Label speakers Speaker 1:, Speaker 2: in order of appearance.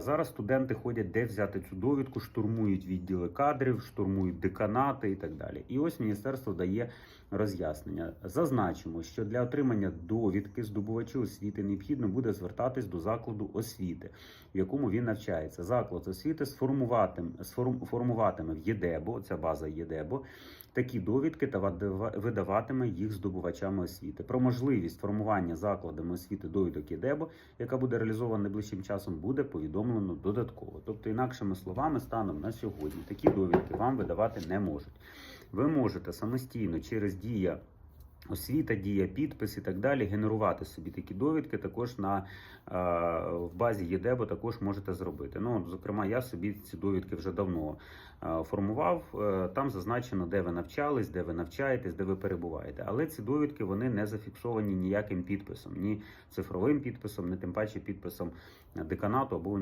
Speaker 1: Зараз студенти ходять, де взяти цю довідку, штурмують відділи кадрів, штурмують деканати і так далі. І ось міністерство дає роз'яснення. Зазначимо, що для отримання довідки здобувачу освіти необхідно буде звертатись до закладу освіти, в якому він навчається. Заклад освіти сформуватиме, сформ- формуватиме в ЄДЕБО, ця база ЄДЕБО, такі довідки та видаватиме їх здобувачами освіти. Про можливість формування закладами освіти довідок ЄДЕБО, яка буде реалізована найближчим часом, буде повідомлено додатково. Тобто, інакшими словами, станом на сьогодні такі довідки вам видавати не можуть. Ви можете самостійно через дія. Освіта, дія, підпис і так далі, генерувати собі такі довідки. Також на е, в базі ЄДЕБО також можете зробити. Ну, зокрема, я собі ці довідки вже давно е, формував. Е, Там зазначено, де ви навчались, де ви навчаєтесь, де ви перебуваєте. Але ці довідки вони не зафіксовані ніяким підписом, ні цифровим підписом, ні тим паче підписом деканату або